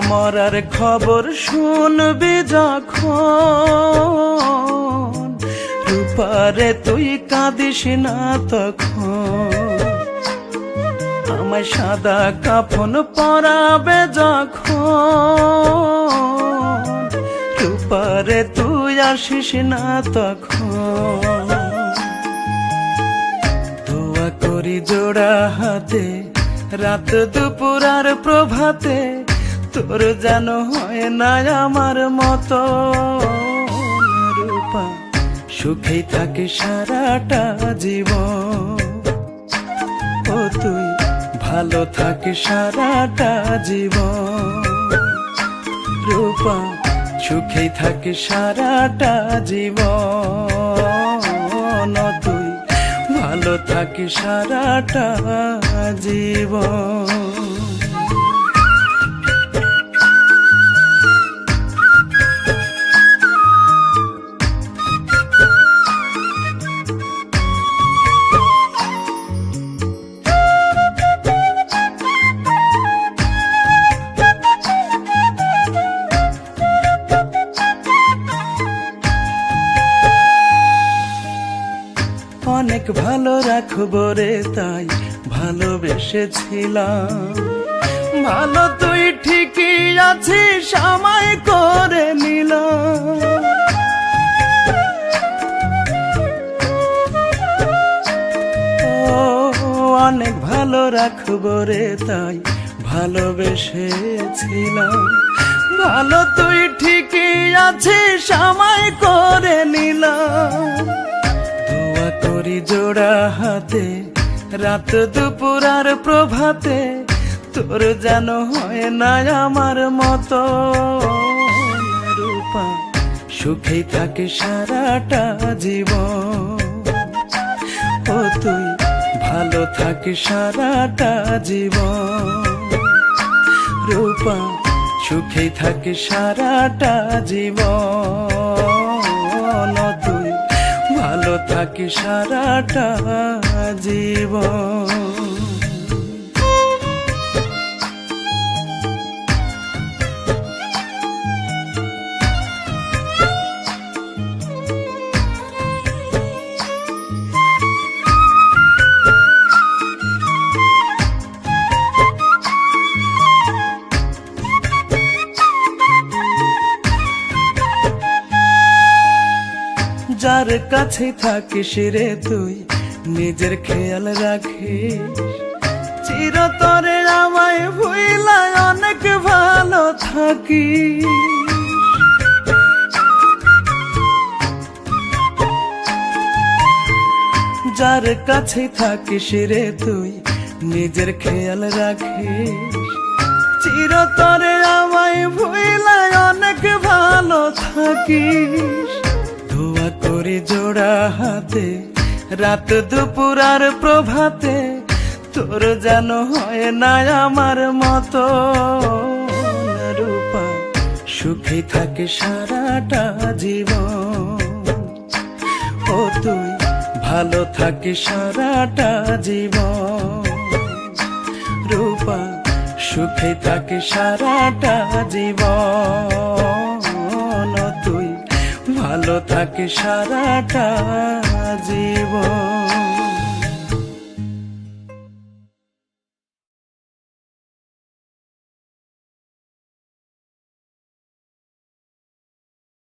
মরার খবর শুনবি যখন। রূপারে তুই কাঁদিস না তখন। আমায় সাদা কাফন পরাবে যখন। রূপারে তুই আসিস না তখন। দোয়া করি জোড়া হাতে, রাত দুপুর আর প্রভাতে। তোর যেন হয় না আমার মতো। রূপা, সুখেই থাকে সারাটা জীবন। ও তুই, ভালো থাকে সারাটা জীবন। রূপা, সুখেই থাকে সারাটা জীবন। তুই, ভালো থাকে সারাটা জীবন। অনেক ভালো রাখব রে তাই ভালোবেসেছিলাম। ভালো তুই ঠিকই আছিস, আমায় করে নিলাম অনেক ভালো রাখব রে তাই ভালোবেসেছিলাম। ভালো তুই ঠিকই আছিস, আমায় রাত দুপুর আর প্রভাতে তোর যেন হয় না আমার মতো। রূপা, সুখেই থাকে সারাটা জীবন। ও তুই, ভালো থাকে সারাটা জীবন। রূপা, সুখেই থাকে সারাটা জীবন। থাকে সারাটা জীবন। যার কাছে থাকিস রে তুই, নিজের খেয়াল রাখিস। চিরতরে আমায় ভুইলায় অনেক ভালো থাকি যার কাছে থাকিস রে তুই, নিজের খেয়াল রাখিস। চিরতরে আমায় ভুইলায় অনেক ভালো থাকিস। করে জোড়া হাতে, রাত দুপুর আর প্রভাতে, তোর যেন হয় না আমার মতো। রূপা, সুখী থাকে সারাটা জীবন। ও তুই, ভালো থাকে সারাটা জীবন। রূপা, সুখে থাকে সারাটা জীবন। থাকে সারাটা জীবন।